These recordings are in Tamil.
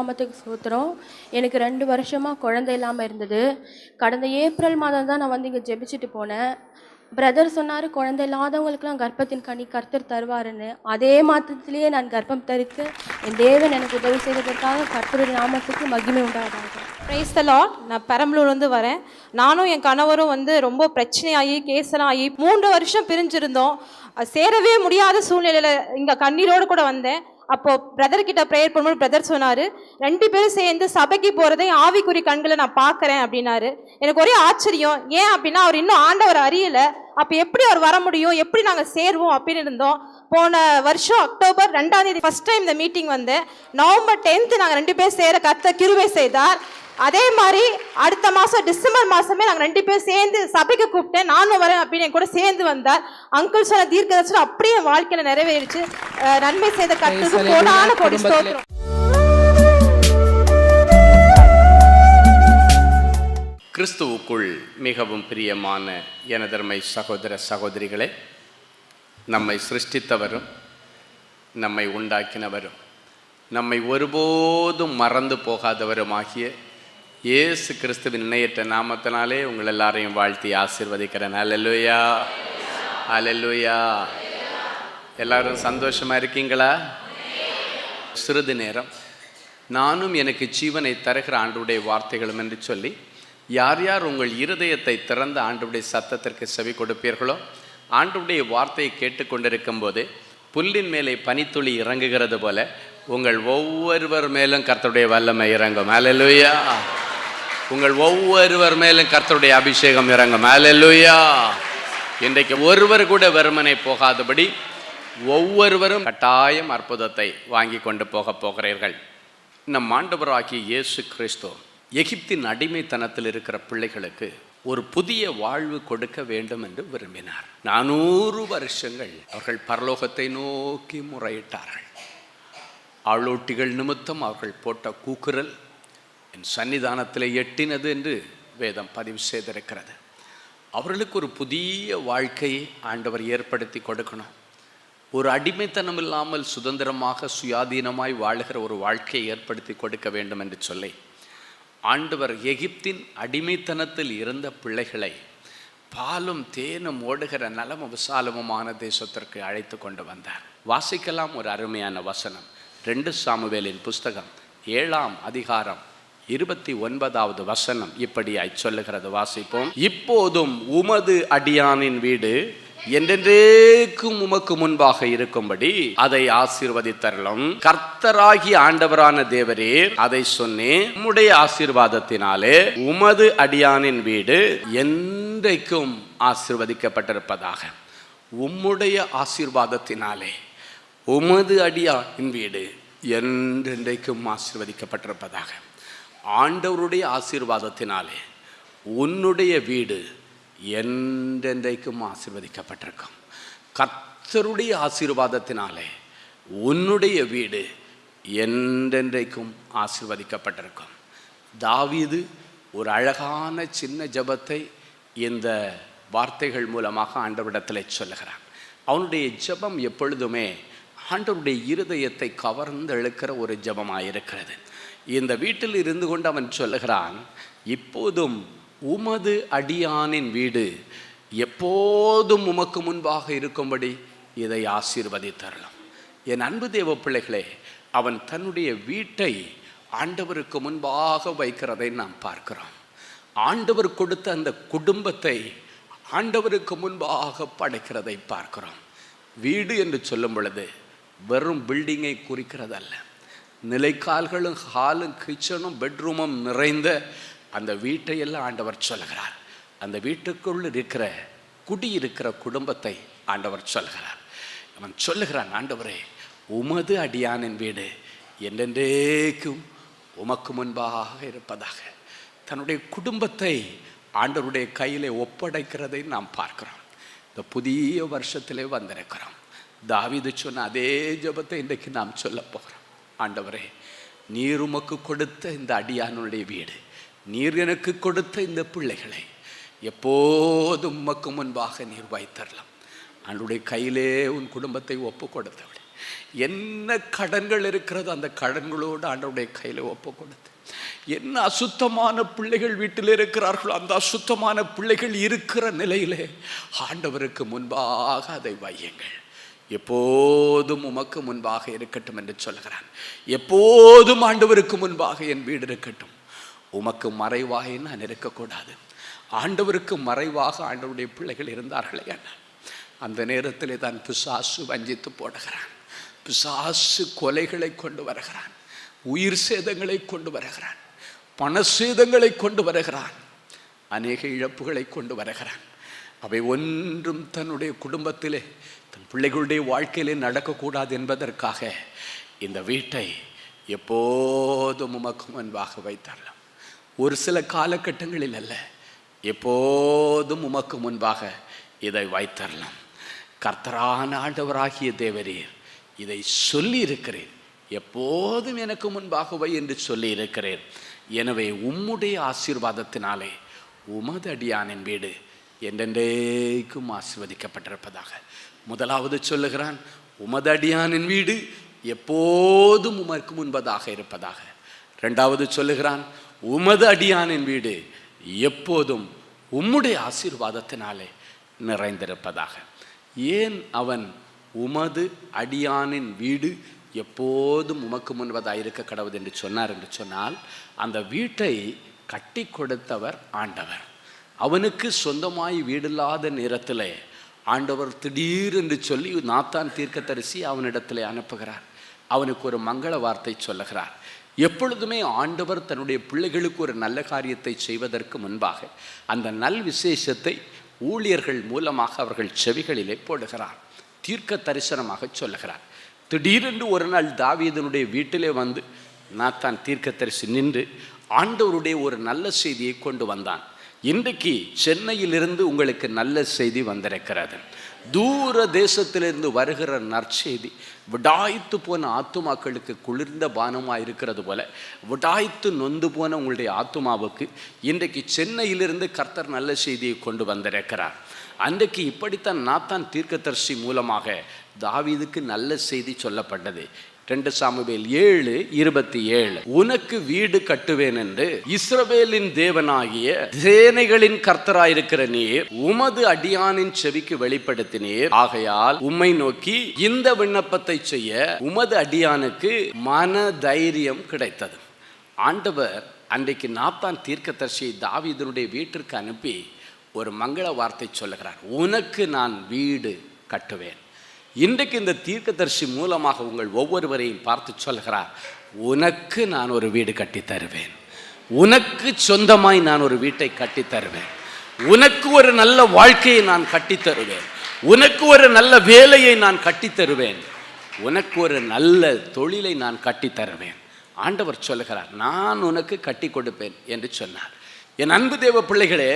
நாமத்துக்கு சோத்திரம். எனக்கு ரெண்டு வருஷமாக குழந்தை இல்லாமல் இருந்தது. கடந்த ஏப்ரல் மாதம் தான் நான் வந்து இங்கே ஜெபிச்சுட்டு போனேன். பிரதர் சொன்னார் குழந்தை இல்லாதவங்களுக்குலாம் கர்ப்பத்தின் கனி கர்த்தர் தருவாருன்னு. அதே மாதத்திலேயே நான் கர்ப்பம் தரித்து என் தேவன் எனக்கு உதவி செய்ததற்காக கர்த்தருடைய நாமத்துக்கு மகிமை உண்டாகாது பிரைஸ் த நான் பெரம்பலூர்லேருந்து வரேன். நானும் என் கணவரும் வந்து ரொம்ப பிரச்சனையாகி கேஸெல்லாம் ஆகி மூன்று வருஷம் பிரிஞ்சிருந்தோம். அது சேரவே முடியாத சூழ்நிலையில் இங்கே கண்ணீரோடு கூட வந்தேன். அப்போ பிரதர் கிட்ட ப்ரேயர் பண்ணும்போது பிரதர் சொன்னார் ரெண்டு பேரும் சேர்ந்து சபைக்கு போகிறதையும் ஆவிக்குறி கண்களை நான் பார்க்குறேன் அப்படின்னாரு. எனக்கு ஒரே ஆச்சரியம். ஏன் அப்படின்னா அவர் இன்னும் ஆண்டவர் அறியலை. அப்போ எப்படி அவர் வர முடியும்? எப்படி நாங்கள் சேருவோம்? அப்படின்னு இருந்தோம். போன வருஷம் அக்டோபர் ரெண்டாம் தேதி ஃபர்ஸ்ட் டைம் இந்த மீட்டிங் வந்தேன் நவம்பர் டென்த்து நாங்கள் ரெண்டு பேர் சேர கத்த கிருபை செய்தார். அதே மாதிரி அடுத்த மாதம் டிசம்பர் மாதமே நாங்கள் ரெண்டு பேரும் சேர்ந்து சபைக்கு கூப்பிட்டேன். நானும் வரேன் அப்படின்னு என் கூட சேர்ந்து வந்தார். அங்கிள் சொன்ன தீர்க்க தரிசனம் அப்படியே என் வாழ்க்கையில் நிறைவேறிச்சு நன்மை செய்த கத்துக்கு கோடான கோடி ஸ்தோத்திரம். கிறிஸ்துவுக்குள் மிகவும் பிரியமான எனதர்மை சகோதர சகோதரிகளே நம்மை சிருஷ்டித்தவரும் நம்மை உண்டாக்கினவரும் நம்மை ஒருபோதும் மறந்து போகாதவருமாகிய இயேசு கிறிஸ்துவின் இணையற்ற நாமத்தினாலே உங்கள் எல்லாரையும் வாழ்த்தி ஆசிர்வதிக்கிறேன். அலலுயா அலலுயா எல்லாரும் சந்தோஷமாக இருக்கீங்களா? சிறிது நேரம். நானும் எனக்கு ஜீவனை தருகிற ஆண்டுடைய வார்த்தைகளும் என்று சொல்லி யார் யார் உங்கள் இருதயத்தை திறந்த ஆண்டுடைய சத்தத்திற்கு செவி கொடுப்பீர்களோ ஆண்டுடைய வார்த்தையை கேட்டுக்கொண்டிருக்கும் போது புல்லின் மேலே பனித்துளி இறங்குகிறது போல உங்கள் ஒவ்வொருவர் மேலும் கர்த்தருடைய வல்லமை இறங்கும். அலலுயா உங்கள் ஒவ்வொருவர் மேலும் கர்த்தருடைய அபிஷேகம் இறங்கும். அலலுயா இன்றைக்கு ஒருவர் கூட வெறுமனை போகாதபடி ஒவ்வொருவரும் கட்டாயம் அற்புதத்தை வாங்கி கொண்டு போக போகிறீர்கள். நம் ஆண்டவராகிய இயேசு கிறிஸ்து எகிப்தின் அடிமைத்தனத்தில் இருக்கிற பிள்ளைகளுக்கு ஒரு புதிய வாழ்வு கொடுக்க வேண்டும் என்று விரும்பினார். நானூறு வருஷங்கள் அவர்கள் பரலோகத்தை நோக்கி முறையிட்டார்கள். ஆளோட்டிகள் நிமித்தம் அவர்கள் போட்ட கூக்குரல் என் சன்னிதானத்தில் எட்டினது என்று வேதம் பதிவு செய்திருக்கிறது. அவர்களுக்கு ஒரு புதிய வாழ்க்கையை ஆண்டவர் ஏற்படுத்தி கொடுக்கணும். ஒரு அடிமைத்தனம் இல்லாமல் சுதந்திரமாக சுயாதீனமாய் வாழுகிற ஒரு வாழ்க்கையை ஏற்படுத்தி கொடுக்க வேண்டும் என்று சொல்லி ஆண்டவர் எகிப்தின் அடிமைத்தனத்தில் இருந்த பிள்ளைகளை பாலும் தேனும் ஓடுகிற நலமும் விசாலமுமான தேசத்திற்கு அழைத்து கொண்டு வந்தார். வாசிக்கலாம் ஒரு அருமையான வசனம். ரெண்டு சாமுவேலின் புஸ்தகம் ஏழாம் அதிகாரம் இருபத்தி ஒன்பதாவது வசனம் இப்படியாய் சொல்லுகிறது. வாசிப்போம். இப்போதும் உமது அடியானின் வீடு என்றென்றேக்கும் உமக்கு முன்பாக இருக்கும்படி அதை ஆசீர்வதித்தரலும் கர்த்தராகி ஆண்டவரான தேவரே அதை சொன்னேன். உம்முடைய ஆசீர்வாதத்தினாலே உமது அடியானின் வீடு என்றைக்கும் ஆசீர்வதிக்கப்பட்டிருப்பதாக. உம்முடைய ஆசீர்வாதத்தினாலே உமது அடியானின் வீடு என்றென்றைக்கும் ஆசீர்வதிக்கப்பட்டிருப்பதாக. ஆண்டவருடைய ஆசீர்வாதத்தினாலே உன்னுடைய வீடு என்றென்றைக்கும் ஆசிர்வதிக்கப்பட்டிருக்கும். கர்த்தருடைய ஆசீர்வாதத்தினாலே உன்னுடைய வீடு என்றென்றைக்கும் ஆசிர்வதிக்கப்பட்டிருக்கும். தாவீது ஒரு அழகான சின்ன ஜெபத்தை இந்த வார்த்தைகள் மூலமாக ஆண்டவரிடத்தில் சொல்லுகிறான் அவனுடைய ஜெபம் எப்பொழுதுமே ஆண்டவருடைய இருதயத்தை கவர்ந்து இழுக்கிற ஒரு ஜெபமாக இருக்கிறது இந்த வீட்டில் இருந்து கொண்டு அவன் சொல்லுகிறான் இப்போதும் உமது அடியானின் வீடு எப்போதும் உமக்கு முன்பாக இருக்கும்படி இதை ஆசீர்வதித்தரலாம். என் அன்பு தேவ பிள்ளைகளே அவன் தன்னுடைய வீட்டை ஆண்டவருக்கு முன்பாக வைக்கிறதை நாம் பார்க்கிறோம். ஆண்டவர் கொடுத்த அந்த குடும்பத்தை ஆண்டவருக்கு முன்பாக படைக்கிறதை பார்க்கிறோம். வீடு என்று சொல்லும் பொழுது வெறும் பில்டிங்கை குறிக்கிறதல்ல. நிலைக்கால்களும் ஹாலும் கிச்சனும் பெட்ரூமும் நிறைந்த அந்த வீட்டையெல்லாம் ஆண்டவர் சொல்கிறார் அந்த வீட்டுக்குள் இருக்கிற குடியிருக்கிற குடும்பத்தை ஆண்டவர் சொல்கிறார் அவன் சொல்லுகிறான் ஆண்டவரே உமது அடியானின் வீடு என்றென்றேக்கும் உமக்கு முன்பாக இருப்பதாக. தன்னுடைய குடும்பத்தை ஆண்டவருடைய கையிலே ஒப்படைக்கிறதை நாம் பார்க்கிறோம். இந்த புதிய வருஷத்திலே வந்திருக்கிறோம். தாவிது சொன்ன அதே ஜபத்தை இன்றைக்கு நாம் சொல்ல போகிறோம். ஆண்டவரே நீர் உமக்கு கொடுத்த இந்த அடியானுடைய வீடு நீர் எனக்கு கொடுத்த இந்த பிள்ளைகளை எப்போதும் உமக்கு முன்பாக நீர் வைத்தரலாம் அவனுடைய கையிலே உன் குடும்பத்தை ஒப்பு கொடுத்தவள் என்ன கடன்கள் இருக்கிறதோ அந்த கடன்களோடு ஆண்டவருடைய கையில் ஒப்பு கொடுத்து என்ன அசுத்தமான பிள்ளைகள் வீட்டில் இருக்கிறார்களோ அந்த அசுத்தமான பிள்ளைகள் இருக்கிற நிலையிலே ஆண்டவருக்கு முன்பாக அதை வையுங்கள். எப்போதும் உமக்கு முன்பாக இருக்கட்டும் என்று சொல்கிறான் எப்போதும் ஆண்டவருக்கு முன்பாக என் வீடு இருக்கட்டும். உமக்கு மறைவாக நான் இருக்கக்கூடாது ஆண்டவருக்கு மறைவாக ஆண்டவருடைய பிள்ளைகள் இருந்தார்களே என்ன அந்த நேரத்தில் தான் பிசாசு வஞ்சித்து போடுகிறான். பிசாசு கொலைகளை கொண்டு வருகிறான். உயிர் சேதங்களை கொண்டு வருகிறான். பண சேதங்களை கொண்டு வருகிறான். அநேக இழப்புகளை கொண்டு வருகிறான். அவை ஒன்றும் தன்னுடைய குடும்பத்திலே தன் பிள்ளைகளுடைய வாழ்க்கையிலே நடக்கக்கூடாது என்பதற்காக இந்த வீட்டை எப்போதும் உமக்கு முன்பாக வைத்தரலாம் ஒரு சில காலகட்டங்களில் அல்ல. எப்போதும் உமக்கு முன்பாக இதை வைத்தரலாம். கர்த்தரான ஆண்டவராகிய தேவரீர் இதை சொல்லி இருக்கிறேன் எப்போதும் எனக்கு முன்பாகவை என்று சொல்லி இருக்கிறேன் எனவே உம்முடைய ஆசீர்வாதத்தினாலே உமது அடியானின் வீடு என்றென்றைக்கும் ஆசிர்வதிக்கப்பட்டிருப்பதாக. முதலாவது சொல்லுகிறான் உமது அடியானின் வீடு எப்போதும் உமக்கு முன்பதாக இருப்பதாக. ரெண்டாவது சொல்லுகிறான் உமது அடியானின் வீடு எப்போதும் உம்முடைய ஆசீர்வாதத்தினாலே நிறைந்திருப்பதாக. ஏன் அவன் உமது அடியானின் வீடு எப்போதும் உமக்கு முன்பதாக இருக்க கடவுது என்று சொன்னார் என்று சொன்னால் அந்த வீட்டை கட்டி கொடுத்தவர் ஆண்டவர். அவனுக்கு சொந்தமாய் வீடில்லாத நேரத்தில் ஆண்டவர் திடீரென்று சொல்லி நாத்தான் தீர்க்கதரிசி அவனிடத்தில் அனுப்புகிறார். அவனுக்கு ஒரு மங்கள வார்த்தை சொல்லுகிறார். எப்பொழுதுமே ஆண்டவர் தன்னுடைய பிள்ளைகளுக்கு ஒரு நல்ல காரியத்தை செய்வதற்கு முன்பாக அந்த நல் விசேஷத்தை ஊழியர்கள் மூலமாக அவர்கள் செவிகளிலே போடுகிறார். தீர்க்க தரிசனமாக சொல்லுகிறார். திடீரென்று ஒரு நாள் தாவீதனுடைய வீட்டிலே வந்து நாத்தான் தீர்க்கதரிசி நின்று ஆண்டவருடைய ஒரு நல்ல செய்தியை கொண்டு வந்தான். இன்றைக்கு சென்னையிலிருந்து உங்களுக்கு நல்ல செய்தி வந்திருக்கிறது. தூர தேசத்திலிருந்து வருகிற நற்செய்தி விடாய்த்து போன ஆத்துமாக்களுக்கு குளிர்ந்த பானமாக இருக்கிறது போல விடாய்த்து நொந்து போன உங்களுடைய ஆத்துமாவுக்கு இன்றைக்கு சென்னையிலிருந்து கர்த்தர் நல்ல செய்தியை கொண்டு வந்திருக்கிறார். அன்றைக்கு இப்படித்தான் நாத்தான் தீர்க்கதரிசி மூலமாக தாவீதுக்கு நல்ல செய்தி சொல்லப்பட்டது. ரெண்டு சாமுவேல் ஏழு இருபத்தி ஏழு. உனக்கு வீடு கட்டுவேன் என்று இஸ்ரவேலின் தேவனாகிய சேனைகளின் கர்த்தராயிருக்கிற நீர் உமது அடியானின் செவிக்கு வெளிப்படுத்தினீர். ஆகையால் உம்மை நோக்கி இந்த விண்ணப்பத்தை செய்ய உமது அடியானுக்கு மன தைரியம் கிடைத்தது. ஆண்டவர் அன்றைக்கு நாத்தான் தீர்க்கதரிசியை தாவிதனுடைய வீட்டிற்கு அனுப்பி ஒரு மங்கள வார்த்தை சொல்லுகிறார். உனக்கு நான் வீடு கட்டுவேன். இன்றைக்கு இந்த தீர்க்கதரிசி மூலமாக உங்கள் ஒவ்வொருவரையும் பார்த்து சொல்கிறார் உனக்கு நான் ஒரு வீடு கட்டி தருவேன். உனக்கு சொந்தமாய் நான் ஒரு வீட்டை கட்டி தருவேன். உனக்கு ஒரு நல்ல வாழ்க்கையை நான் கட்டி தருவேன். உனக்கு ஒரு நல்ல வேலையை நான் கட்டி தருவேன். உனக்கு ஒரு நல்ல தொழிலை நான் கட்டி தருவேன். ஆண்டவர் சொல்லுகிறார் நான் உனக்கு கட்டி கொடுப்பேன் என்று சொன்னார். என் அன்பு தேவ பிள்ளைகளே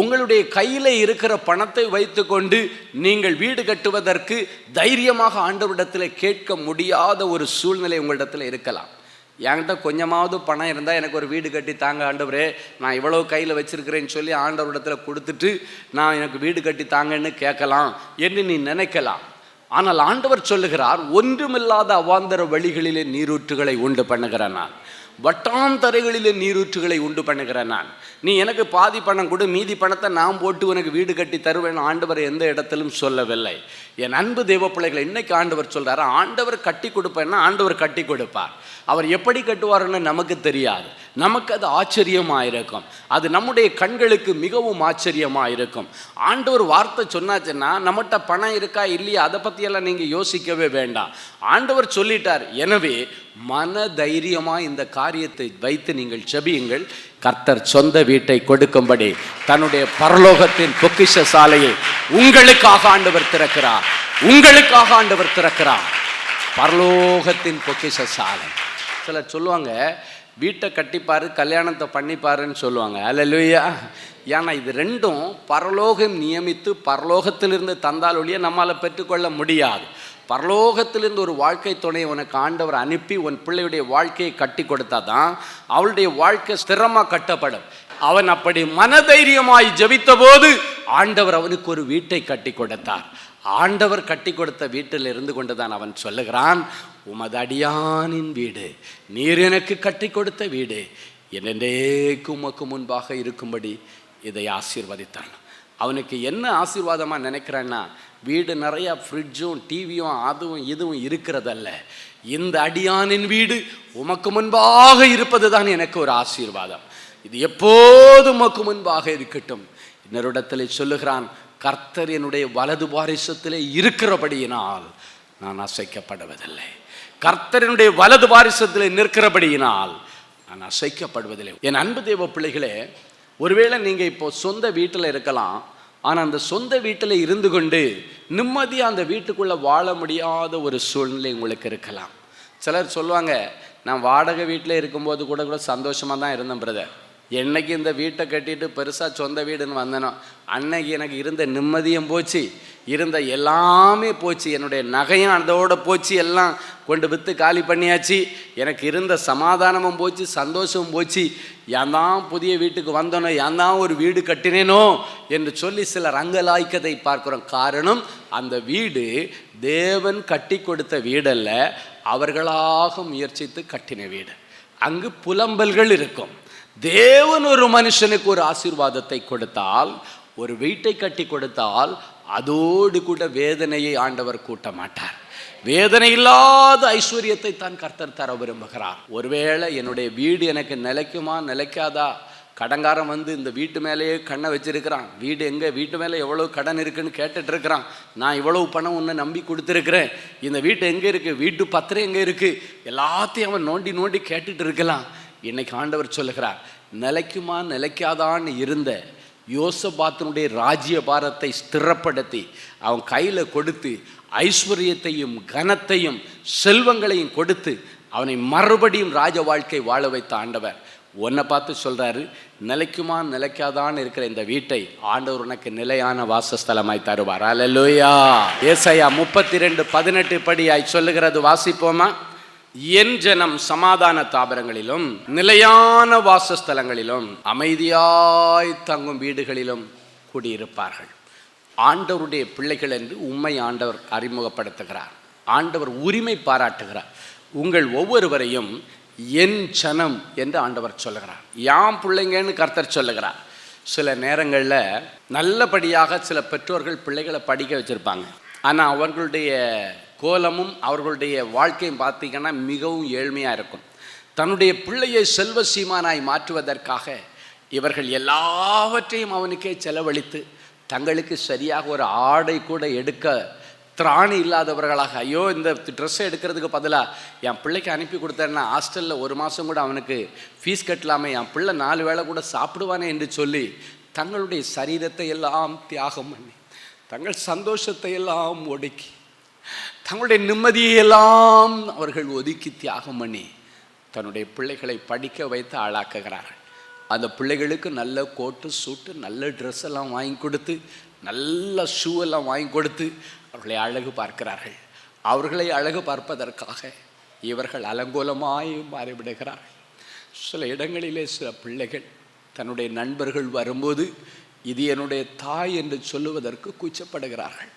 உங்களுடைய கையில் இருக்கிற பணத்தை வைத்துக்கொண்டு நீங்கள் வீடு கட்டுவதற்கு தைரியமாக ஆண்டவரிடத்தில் கேட்க முடியாத ஒரு சூழ்நிலை உங்களிடத்தில் இருக்கலாம். என்கிட்ட கொஞ்சமாவது பணம் இருந்தால் எனக்கு ஒரு வீடு கட்டி தாங்க ஆண்டவரே நான் இவ்வளோ கையில் வச்சுருக்கிறேன்னு சொல்லி ஆண்டவரிடத்தில் கொடுத்துட்டு நான் எனக்கு வீடு கட்டி தாங்கன்னு கேட்கலாம் என்று நீ நினைக்கலாம். ஆனால் ஆண்டவர் சொல்லுகிறார் ஒன்றுமில்லாத அவாந்தர வழிகளிலே நீரூற்றுகளை உண்டு பண்ணுகிறேன் நான். வட்டாந்தரைகளிலே நீரூற்றுகளை உண்டு பண்ணுகிறேன் நான். நீ எனக்கு பாதி பணம் கொடு மீதி பணத்தை நான் போட்டு உனக்கு வீடு கட்டி தருவேன் ஆண்டவர் எந்த இடத்திலும் சொல்லவில்லை. என் அன்பு தெய்வ பிள்ளைகளை இன்னைக்கு ஆண்டவர் சொல்கிறார் ஆண்டவர் கட்டி கொடுப்பேன்னா ஆண்டவர் கட்டி கொடுப்பார். அவர் எப்படி கட்டுவார்னு நமக்கு தெரியாது. நமக்கு அது ஆச்சரியமாக இருக்கும் அது நம்முடைய கண்களுக்கு மிகவும் ஆச்சரியமாக இருக்கும் ஆண்டவர் வார்த்தை சொன்னாச்சுன்னா நம்மகிட்ட பணம் இருக்கா இல்லையா அதை பற்றியெல்லாம் நீங்கள் யோசிக்கவே வேண்டாம். ஆண்டவர் சொல்லிட்டார் எனவே மன தைரியமாக இந்த காரியத்தை வைத்து நீங்கள் செபியுங்கள். கர்த்தர் சொந்த வீட்டை கொடுக்கும்படி தன்னுடைய பரலோகத்தின் பொக்கிஷ சாலையை உங்களுக்காக ஆண்டவர் திறக்கிறார். உங்களுக்காக ஆண்டவர் திறக்கிறார். பரலோகத்தின் பொக்கிஷ சாலை. சிலர் சொல்லுவாங்க வீட்டை கட்டிப்பார் கல்யாணத்தை பண்ணிப்பாருன்னு சொல்லுவாங்க. அல்லையா ஏன்னா இது ரெண்டும் பரலோகம் நியமித்து பரலோகத்திலிருந்து தந்தால் ஒழிய நம்மால் பெற்றுக்கொள்ள முடியாது. பரலோகத்திலிருந்து ஒரு வாழ்க்கை துணை உனக்கு ஆண்டவர் அனுப்பி உன் பிள்ளையுடைய வாழ்க்கையை கட்டி கொடுத்தா தான் அவளுடைய வாழ்க்கை ஸ்திரமாக கட்டப்படும். அவன் அப்படி மனதைரியமாய் ஜெபித்த போது ஆண்டவர் அவனுக்கு ஒரு வீட்டை கட்டி கொடுத்தார். ஆண்டவர் கட்டி கொடுத்த வீட்டில் இருந்து கொண்டு தான் அவன் சொல்லுகிறான். உமது அடியானின் வீடு. நீர் எனக்கு கட்டி கொடுத்த வீடு. என்னென்றேக்கு உமக்கு முன்பாக இருக்கும்படி இதை ஆசீர்வதித்தான் அவனுக்கு என்ன ஆசீர்வாதமாக நினைக்கிறான்னா வீடு நிறையா ஃப்ரிட்ஜும் டிவியும் அதுவும் இதுவும் இருக்கிறதல்ல. இந்த அடியானின் வீடு உமக்கு முன்பாக இருப்பது தான் எனக்கு ஒரு ஆசீர்வாதம். இது எப்போது உமக்கு முன்பாக இருக்கட்டும். இன்னொருடத்தில் சொல்லுகிறான் கர்த்தர் என்னுடைய வலது பாரிசத்திலே இருக்கிறபடியினால் நான் அசைக்கப்படுவதில்லை. கர்த்தரனுடைய வலது பாரிசத்தில் நிற்கிறபடியினால் நான் அசைக்கப்படுவதில்லை. என் அன்பு தேவ பிள்ளைகளே ஒருவேளை நீங்கள் இப்போ சொந்த வீட்டில் இருக்கலாம் ஆனால் அந்த சொந்த வீட்டில் இருந்து கொண்டு நிம்மதியாக அந்த வீட்டுக்குள்ளே வாழ முடியாத ஒரு சூழ்நிலை உங்களுக்கு இருக்கலாம். சிலர் சொல்லுவாங்க நான் வாடகை வீட்டில் இருக்கும்போது கூட கூட சந்தோஷமாக தான் இருந்தேன் பிரதர் என்னைக்கு இந்த வீட்டை கட்டிட்டு பெருசாக சொந்த வீடுன்னு வந்தனோ அன்னைக்கு எனக்கு இருந்த நிம்மதியும் போச்சு. இருந்த எல்லாமே போச்சு. என்னுடைய நகையும் அதோட போச்சு. எல்லாம் கொண்டு விற்று காலி பண்ணியாச்சு. எனக்கு இருந்த சமாதானமும் போச்சு சந்தோஷமும் போச்சு. ஏன் தான் புதிய வீட்டுக்கு வந்தோனோ ஏன் தான் ஒரு வீடு கட்டினேனோ? என்று சொல்லி சிலர் அங்கலாய்க்கதை பார்க்குறோம். காரணம் அந்த வீடு தேவன் கட்டி கொடுத்த வீடல்ல அவர்களாக முயற்சித்து கட்டின வீடு. அங்கு புலம்பல்கள் இருக்கும். தேவன் ஒரு மனுஷனுக்கு ஒரு ஆசீர்வாதத்தை கொடுத்தால் ஒரு வீட்டை கட்டி கொடுத்தால் அதோடு கூட வேதனையை ஆண்டவர் கூட்ட மாட்டார் வேதனை இல்லாத ஐஸ்வர்யத்தை தான் கர்த்தர் தர விரும்புகிறார். ஒருவேளை என்னுடைய வீடு எனக்கு நிலைக்குமா நிலைக்காதா? கடங்காரன் வந்து இந்த வீட்டு மேலேயே கண்ணை வச்சிருக்கிறான். வீடு எங்கே? வீட்டு மேலே எவ்வளோ கடன் இருக்குன்னு கேட்டுட்டு இருக்கிறான் நான் இவ்வளவு பணம் ஒன்று நம்பி கொடுத்துருக்குறேன். இந்த வீட்டு எங்கே இருக்குது வீட்டு பத்திரம் எங்கே இருக்குது எல்லாத்தையும் அவன் நோண்டி நோண்டி கேட்டுட்டு இருக்கலாம் இன்னைக்கு ஆண்டவர் சொல்லுகிறார் நிலைக்குமா நிலைக்காதான்னு இருந்த யோசபாத்தினுடைய ராஜ்ய பாரத்தை ஸ்திரப்படுத்தி அவன் கையில் கொடுத்து ஐஸ்வர்யத்தையும் கனத்தையும் செல்வங்களையும் கொடுத்து அவனை மறுபடியும் ராஜ வாழ்க்கை வாழ வைத்த ஆண்டவர். உன்னை பார்த்து சொல்கிறாரு நிலைக்குமா நிலைக்காதான்னு இருக்கிற இந்த வீட்டை ஆண்டவர் உனக்கு நிலையான வாசஸ்தலமாய் தருவார். அலலுயா ஏசையா முப்பத்தி ரெண்டு பதினெட்டு படியாய் சொல்லுகிறது வாசிப்போமா? என் ஜனம் சமாதான தாபரங்களிலும் நிலையான வாசஸ்தலங்களிலும் அமைதியாய் தங்கும் வீடுகளிலும் குடியிருப்பார்கள். ஆண்டவருடைய பிள்ளைகள் என்று உண்மை ஆண்டவர் அறிமுகப்படுத்துகிறார். ஆண்டவர் உரிமை பாராட்டுகிறார். உங்கள் ஒவ்வொருவரையும் என் ஜனம் என்று ஆண்டவர் சொல்லுகிறார். யாம் பிள்ளைங்கன்னு கர்த்தர் சொல்லுகிறார். சில நேரங்களில் நல்லபடியாக சில பெற்றோர்கள் பிள்ளைகளை படிக்க வச்சுருப்பாங்க. ஆனால் அவர்களுடைய கோலமும் அவர்களுடைய வாழ்க்கையும் பார்த்தீங்கன்னா மிகவும் ஏழ்மையாக இருக்கும். தன்னுடைய பிள்ளையை செல்வ சீமானாய் மாற்றுவதற்காக இவர்கள் எல்லாவற்றையும் அவனுக்கே செலவழித்து தங்களுக்கு சரியாக ஒரு ஆடை கூட எடுக்க திராணி இல்லாதவர்களாக ஐயோ இந்த ட்ரெஸ்ஸை எடுக்கிறதுக்கு பதிலாக என் பிள்ளைக்கு அனுப்பி கொடுத்தேன்னா ஹாஸ்டலில் ஒரு மாதம் கூட அவனுக்கு ஃபீஸ் கட்டலாமே என் பிள்ளை நாலு வேளை கூட சாப்பிடுவானே என்று சொல்லி தங்களுடைய சரீரத்தை எல்லாம் தியாகம் பண்ணி தங்கள் சந்தோஷத்தை எல்லாம் ஒடுக்கி தங்களுடைய நிம்மதியெல்லாம் அவர்கள் ஒதுக்கி தியாகம் பண்ணி தன்னுடைய பிள்ளைகளை படிக்க வைத்து ஆளாக்குகிறார்கள். அந்த பிள்ளைகளுக்கு நல்ல கோட்டு சூட்டு நல்ல ட்ரெஸ் எல்லாம் வாங்கி கொடுத்து நல்ல ஷூ எல்லாம் வாங்கி கொடுத்து அவர்களை அழகு பார்க்கிறார்கள். அவர்களை அழகு பார்ப்பதற்காக இவர்கள் அலங்கோலமாய் மாறிவிடுகிறார்கள். சில இடங்களிலே சில பிள்ளைகள் தன்னுடைய நண்பர்கள் வரும்போது இது என்னுடைய தாய் என்று சொல்லுவதற்கு கூச்சப்படுகிறார்கள்.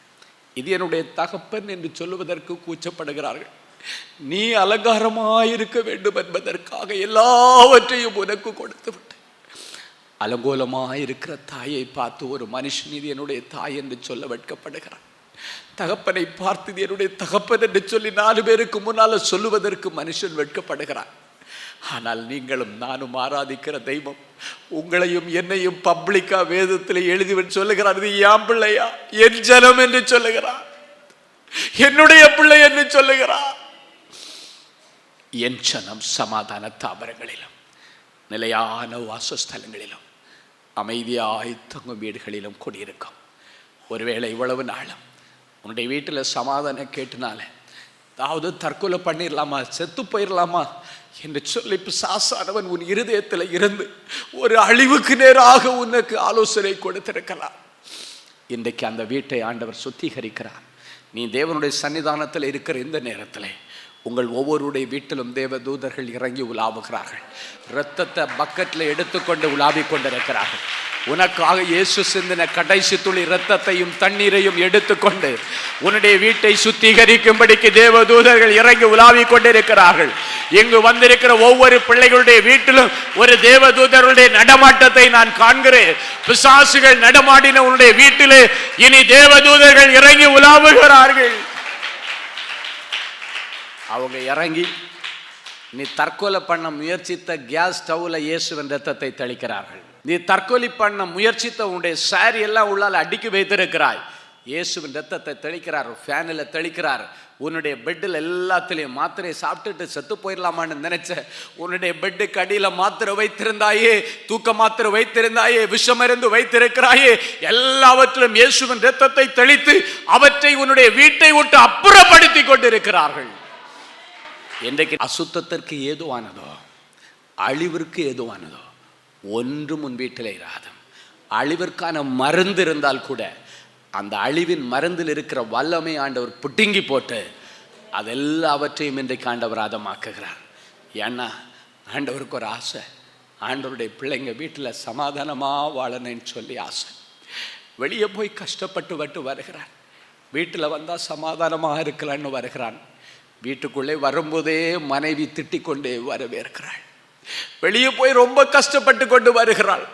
இது என்னுடைய தகப்பன் என்று சொல்லுவதற்கு கூச்சப்படுகிறார்கள். நீ அலங்காரமாயிருக்க வேண்டும் என்பதற்காக எல்லாவற்றையும் உனக்கு கொடுத்து விட்டேன். அலங்கோலமாக இருக்கிற தாயை பார்த்து ஒரு மனுஷன் இது என்னுடைய தாய் என்று சொல்ல வெட்கப்படுகிறான். தகப்பனை பார்த்து இது என்னுடைய தகப்பன் என்று சொல்லி நாலு பேருக்கு முன்னால் சொல்லுவதற்கு மனுஷன் வெட்கப்படுகிறான். ஆனால் நீங்களும் நானும் ஆராதிக்கிற தெய்வம் உங்களையும் என்னையும் பப்ளிக்கா வேதத்தில் எழுதி சொல்லுகிறார். இது என் பிள்ளையா? என் ஜனம் என்று சொல்லுகிறார். என்னுடைய பிள்ளை என்று சொல்லுகிறார். என் ஜனம் சமாதான தாபரங்களிலும் நிலையான வாசஸ்தலங்களிலும் அமைதியாய் தங்கும் வீடுகளிலும் குடியிருக்கும். ஒருவேளை இவ்வளவு நாளும் உன்னுடைய வீட்டில் சமாதானம் கேட்டுனாலே அதாவது தற்கொலை பண்ணிடலாமா செத்து போயிடலாமா என்று சொல்லி சாசானவன் உன் இருதயத்தில் இருந்து ஒரு அழிவுக்கு நேராக உனக்கு ஆலோசனை கொடுத்திருக்கலாம். இன்றைக்கு அந்த வீட்டை ஆண்டவர் சுத்திகரிக்கிறார். நீ தேவனுடைய சன்னிதானத்தில் இருக்கிற இந்த நேரத்தில் உங்கள் ஒவ்வொருடைய வீட்டிலும் தேவ தூதர்கள் இறங்கி உலாவுகிறார்கள். இரத்தத்தை பக்கெட்டில் எடுத்துக்கொண்டு உலாவிக் கொண்டிருக்கிறார்கள். உனக்காக இயேசு சிந்தின கடைசி துளி இரத்தத்தையும் தண்ணீரையும் எடுத்துக்கொண்டு உன்னுடைய வீட்டை சுத்திகரிக்கும்படிக்கு தேவ தூதர்கள் இறங்கி உலாவி கொண்டிருக்கிறார்கள். இங்கு வந்திருக்கிற ஒவ்வொரு பிள்ளைகளுடைய வீட்டிலும் ஒரு தேவ தூதருடைய நடமாட்டத்தை நான் காண்கிறேன். பிசாசுகள் நடமாடின உன்னுடைய வீட்டிலே இனி தேவ தூதர்கள் இறங்கி உலாவுகிறார்கள். அவங்க இறங்கி நீ தற்கொலை பண்ண முயற்சித்த கேஸ் ஸ்டவ்ல இயேசுவின் ரத்தத்தை தெளிக்கிறார்கள். நீ தற்கொலை பண்ண முயற்சித்த உன்னுடைய சாரி எல்லாம் உள்ளால் அடுக்கி வைத்திருக்கிறாய். இயேசுவின் ரத்தத்தை தெளிக்கிறார் ஃபேனில் தெளிக்கிறார். உன்னுடைய பெட்டில் எல்லாத்துலேயும் மாத்திரையை சாப்பிட்டுட்டு செத்து போயிடலாமான்னு நினைச்ச உன்னுடைய பெட்டுக்கு அடியில் மாத்திரை வைத்திருந்தாயே தூக்க மாத்திரை வைத்திருந்தாயே விஷமருந்து வைத்திருக்கிறாயே எல்லாவற்றிலும் இயேசுவின் ரத்தத்தை தெளித்து அவற்றை உன்னுடைய வீட்டை விட்டு அப்புறப்படுத்தி கொண்டிருக்கிறார்கள். என்றைக்கு அசுத்தத்திற்கு ஏதுவானதோ அழிவிற்கு ஏதுவானதோ ஒன்றும் உன் வீட்டில் இராது. அழிவிற்கான மருந்து இருந்தால் கூட அந்த அழிவின் மருந்தில் இருக்கிற வல்லமை ஆண்டவர் புட்டுங்கி போட்டு அதெல்லாவற்றையும் இன்றைக்கு ஆண்டவர் ஆதமாக்குகிறார். ஏன்னா ஆண்டவருக்கு ஒரு ஆசை. ஆண்டவருடைய பிள்ளைங்க வீட்டில் சமாதானமாக வாழணும்னு சொல்லி ஆசை. வெளியே போய் கஷ்டப்பட்டு வட்டு வருகிறான் வீட்டில் வந்தால் சமாதானமாக இருக்கலான்னு வருகிறான். வீட்டுக்குள்ளே வரும்போதே மனைவி திட்டிக் கொண்டே வரவேற்கிறாள். வெளியே போய் ரொம்ப கஷ்டப்பட்டு கொண்டு வருகிறாள்.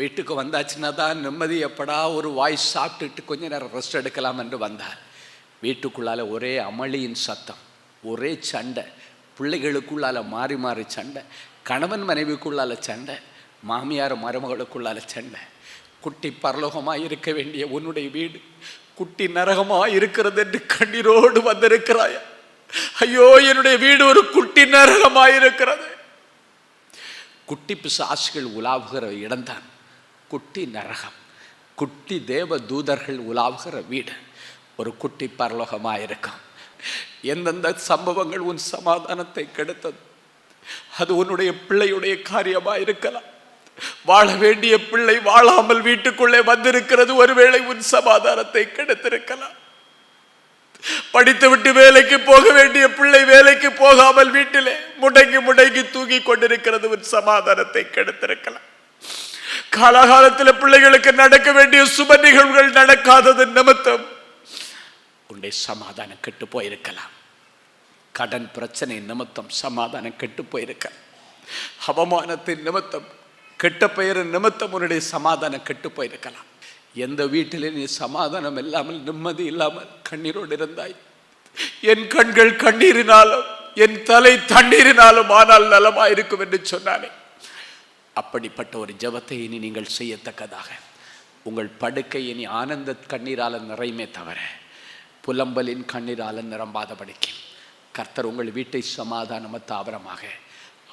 வீட்டுக்கு வந்தாச்சுன்னா தான் நிம்மதி எப்படா ஒரு வாய் சாப்பிட்டுட்டு கொஞ்ச நேரம் ரெஸ்ட் எடுக்கலாம் என்று வந்தாள் வீட்டுக்குள்ளால ஒரே அமளியின் சத்தம் ஒரே சண்டை பிள்ளைகளுக்குள்ளால மாறி மாறி சண்டை கணவன் மனைவிக்குள்ளால சண்டை மாமியார் மருமகளுக்குள்ளால சண்டை. குட்டி பரலோகமாக இருக்க வேண்டிய உன்னுடைய வீடு குட்டி நரகமாக இருக்கிறது என்று கண்ணீரோடு வந்திருக்கிறாயா? ஐயோ என்னுடைய வீடு ஒரு குட்டி நரகமாயிருக்கிறது. குட்டி பிசாசுகள் உலாவுகிற இடம்தான். குட்டி நரகம். குட்டி தேவ தூதர்கள் உலாவுகிற வீடு. ஒரு குட்டி பரலோகமாக இருக்கும் எந்தெந்த சம்பவங்கள் உன் சமாதானத்தை கெடுத்தது? அது உன்னுடைய பிள்ளையுடைய காரியமாக இருக்கலாம் வாழ வேண்டிய பிள்ளை வாழாமல் வீட்டுக்குள்ளே வந்திருக்கிறது. ஒருவேளை உன் சமாதானத்தை கெடுத்திருக்கலாம். படித்து விட்டு வேலைக்கு போக வேண்டிய பிள்ளை வேலைக்கு போகாமல் வீட்டிலே முடங்கி முடங்கி தூங்கி கொண்டிருக்கிறது உன் சமாதானத்தை கெடுத்திருக்கலாம். காலகாலத்தில் பிள்ளைகளுக்கு நடக்க வேண்டிய சுப நிகழ்வுகள் நடக்காதது நிமித்தம் உன்னுடைய சமாதானம் கெட்டு போயிருக்கலாம். கடன் பிரச்சனை நிமித்தம் சமாதானம் கெட்டு போயிருக்கலாம். அவமானத்தின் நிமித்தம் கெட்ட பெயரின் நிமித்தம் உன்னுடைய சமாதானம் கெட்டு போயிருக்கலாம். எந்த வீட்டிலே நீ சமாதானம் இல்லாமல் நிம்மதி இல்லாமல் கண்ணீரோடு இருந்தாய். என் கண்கள் கண்ணீரினாலும் என் தலை தண்ணீரினாலும் ஆனால் நலமாயிருக்கும் என்று சொன்னானே. அப்படிப்பட்ட ஒரு ஜெபத்தை இனி நீங்கள் செய்யத்தக்கதாக. உங்கள் படுக்கை இனி ஆனந்த கண்ணீரால நிறையுமே தவிர புலம்பலின் கண்ணீரால நிரம்பாதபடிக்கு கர்த்தர் உங்கள் வீட்டை சமாதானம தாவரமாக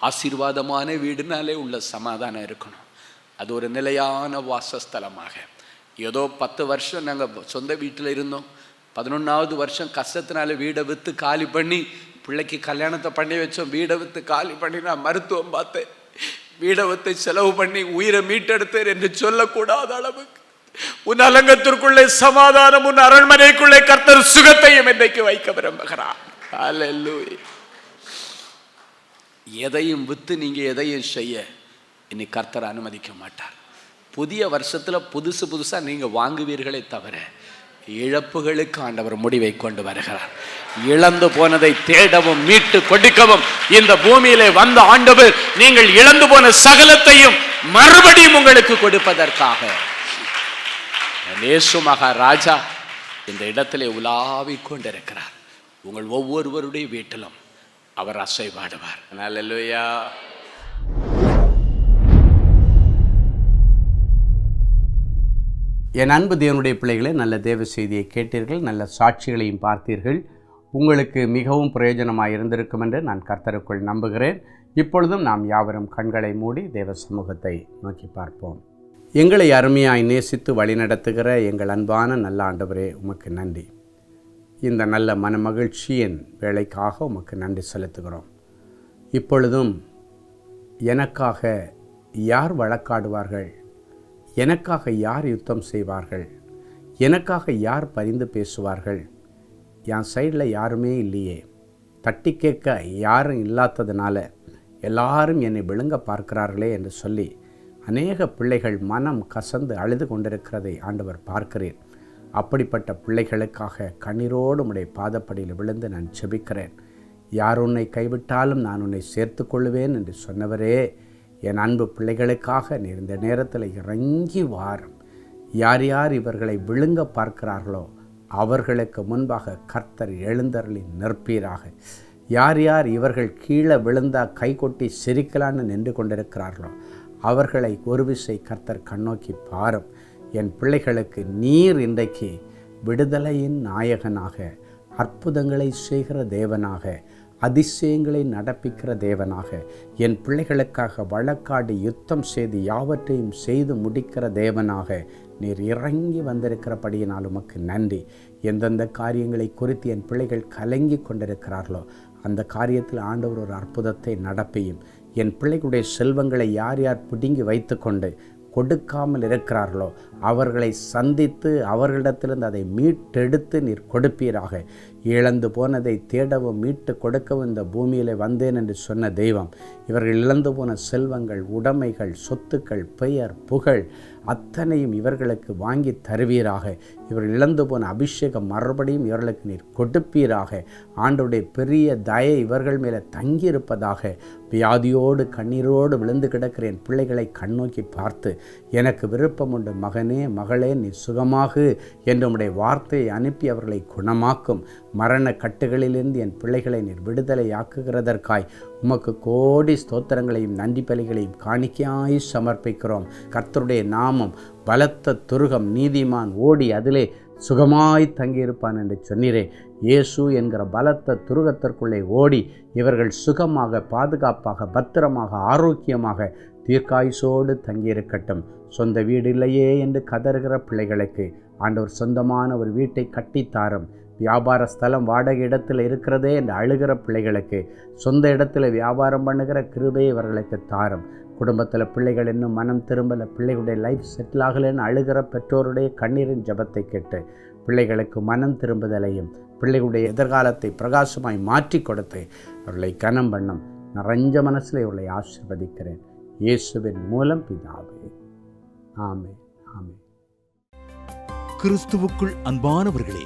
ஆசீர்வாதமான வீடுனாலே உள்ள சமாதானம் இருக்கணும். அது ஒரு நிலையான வாசஸ்தலமாக. ஏதோ பத்து வருஷம் நாங்கள் சொந்த வீட்டில் இருந்தோம். பதினொன்றாவது வருஷம் கஷ்டத்தினால வீடை விற்று காலி பண்ணி பிள்ளைக்கு கல்யாணத்தை பண்ணி வச்சோம். வீடை விற்று காலி பண்ணி நான் மருத்துவம் பார்த்தேன். வீடை விற்று செலவு பண்ணி உயிரை மீட்டெடுத்தேன் என்று சொல்லக்கூடாத அளவுக்கு. உன் அலங்கத்திற்குள்ளே சமாதானம் உன் அரண்மனைக்குள்ளே கர்த்தர் சுகத்தையும் இன்றைக்கு வைக்க விரும்புகிறார். எதையும் விற்று நீங்கள் எதையும் செய்ய இனி கர்த்தர் அனுமதிக்க மாட்டார். புதிய வருஷத்தில் புதுசு புதுசாக நீங்கள் வாங்குவீர்களே தவிர இழப்புகளுக்கு ஆண்டவர் முடிவை கொண்டு வருகிறார். இழந்து போனதை தேடவும் மீட்டு கொடுக்கவும் இந்த பூமியிலே வந்த ஆண்டவர் நீங்கள் இழந்து போன சகலத்தையும் மறுபடியும் உங்களுக்கு கொடுப்பதற்காக. நேசு மகாராஜா இந்த இடத்திலே உலாவிக் கொண்டிருக்கிறார். உங்கள் ஒவ்வொருவருடைய வீட்டிலும் அவர் அசைவாடுவார். நல்லலுயா என் அன்பு தேவனுடைய பிள்ளைகளே நல்ல தேவ செய்தியை கேட்டீர்கள் நல்ல சாட்சிகளையும் பார்த்தீர்கள். உங்களுக்கு மிகவும் பிரயோஜனமாக இருந்திருக்கும் என்று நான் கர்த்தருக்குள் நம்புகிறேன். இப்பொழுதும் நாம் யாவரும் கண்களை மூடி தேவ சமூகத்தை நோக்கி பார்ப்போம். எங்களை அருமையாய் நேசித்து வழிநடத்துகிற எங்கள் அன்பான நல்ல ஆண்டவரே உமக்கு நன்றி. இந்த நல்ல மனமகிழ்ச்சியின் வேலைக்காக உமக்கு நன்றி செலுத்துகிறோம். இப்பொழுதும் எனக்காக யார் வழக்காடுவார்கள்? எனக்காக யார் யுத்தம் செய்வார்கள்? எனக்காக யார் பரிந்து பேசுவார்கள்? என் சைடில் யாருமே இல்லையே. தட்டி கேட்க யாரும் இல்லாததுனால எல்லாரும் என்னை விழுங்க பார்க்கிறார்களே என்று சொல்லி அநேக பிள்ளைகள் மனம் கசந்து அழுது கொண்டிருக்கிறதை ஆண்டவர் பார்க்கிறேன். அப்படிப்பட்ட பிள்ளைகளுக்காக கண்ணீரோடு உடைய பாதப்படியில் விழுந்து நான் செபிக்கிறேன் யார் உன்னை கைவிட்டாலும் நான் உன்னை சேர்த்து கொள்ளுவேன் என்று சொன்னவரே. என் அன்பு பிள்ளைகளுக்காக நீர் இந்த நேரத்தில் இறங்கி வாரும் யார் யார் இவர்களை விழுங்க பார்க்கிறார்களோ அவர்களுக்கு முன்பாக கர்த்தர் எழுந்தருளி நிற்பீராக. யார் யார் இவர்கள் கீழே விழுந்தா கை கொட்டி சிரிக்கலான்னு நின்று கொண்டிருக்கிறார்களோ அவர்களை ஒரு விசை கர்த்தர் கண்ணோக்கி பாரும். என் பிள்ளைகளுக்கு நீர் இன்றைக்கு விடுதலையின் நாயகனாக அற்புதங்களை செய்கிற தேவனாக அதிசயங்களை நடப்பிக்கிற தேவனாக என் பிள்ளைகளுக்காக வழக்காடி யுத்தம் செய்து யாவற்றையும் செய்து முடிக்கிற தேவனாக நீர் இறங்கி வந்திருக்கிறபடியினால் உமக்கு நன்றி. எந்தெந்த காரியங்களை குறித்து என் பிள்ளைகள் கலங்கி கொண்டிருக்கிறார்களோ அந்த காரியத்தில் ஆண்டவர் ஒரு அற்புதத்தை நடப்பியும். என் பிள்ளைகளுடைய செல்வங்களை யார் யார் பிடுங்கி வைத்துக்கொண்டு கொடுக்காமல் இருக்கிறார்களோ? அவர்களை சந்தித்து அவர்களிடத்திலிருந்து அதை மீட்டெடுத்து நீர் கொடுப்பீராக. இழந்து போனதை தேடவும் மீட்டு கொடுக்கவும் இந்த பூமியில் வந்தேன் என்று சொன்ன தெய்வம். இவர்கள் இழந்து போன செல்வங்கள் உடைமைகள் சொத்துக்கள் பெயர் புகழ் அத்தனையும் இவர்களுக்கு வாங்கி தருவீராக. இவர் இழந்து போன அபிஷேகம் மறுபடியும் இவர்களுக்கு நீர் கொடுப்பீராக. ஆண்டுடைய பெரிய தயை இவர்கள் மேலே தங்கியிருப்பதாக வியாதியோடு கண்ணீரோடு விழுந்து கிடக்கிற என் பிள்ளைகளை கண்ணோக்கி பார்த்து எனக்கு விருப்பம் உண்டு மகனே மகளே நீ சுகமாகு என்று உடைய வார்த்தையை அனுப்பி அவர்களை குணமாக்கும். மரண கட்டுகளிலிருந்து என் பிள்ளைகளை நீர் விடுதலையாக்குகிறதற்காய் உமக்கு கோடி ஸ்தோத்திரங்களையும் நன்றி பலிகளையும் காணிக்கையாய் சமர்ப்பிக்கிறோம். கர்த்தருடைய நாமம் பலத்த துருகம் நீதிமான் ஓடி அதிலே சுகமாய் தங்கியிருப்பான் என்று சொன்னீரே. இயேசு என்கிற பலத்த துருகத்திற்குள்ளே ஓடி இவர்கள் சுகமாக பாதுகாப்பாக பத்திரமாக ஆரோக்கியமாக தீர்க்காயுசோடு தங்கியிருக்கட்டும். சொந்த வீடு இல்லையே என்று கதறுகிற பிள்ளைகளுக்கு ஆண்டவர் சொந்தமான ஒரு வீட்டை கட்டித்தாரும். வியாபார ஸ்தலம் வாடகை இடத்தில் இருக்கிறதே என்று அழுகிற பிள்ளைகளுக்கு சொந்த இடத்துல வியாபாரம் பண்ணுகிற கிருபை இவர்களுக்கு தாரும். குடும்பத்தில் பிள்ளைகள் இன்னும் மனம் திரும்பலை பிள்ளைகளுடைய லைஃப் செட்டில் ஆகலைன்னு அழுகிற பெற்றோருடைய கண்ணீரின் ஜபத்தை கேட்டு பிள்ளைகளுக்கு மனம் திரும்புதலையும் பிள்ளைகளுடைய எதிர்காலத்தை பிரகாசமாய் மாற்றி கொடுத்து அவர்களை கனம் பண்ணும் நிறைஞ்ச மனசில் இவர்களை ஆசிர்வதிக்கிறேன். இயேசுவின் மூலம் பிதாவே. ஆமே ஆமே கிறிஸ்துவுக்குள் அன்பானவர்களே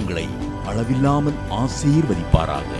உங்களை அளவில்லாமல் ஆசீர்வதிப்பாராக.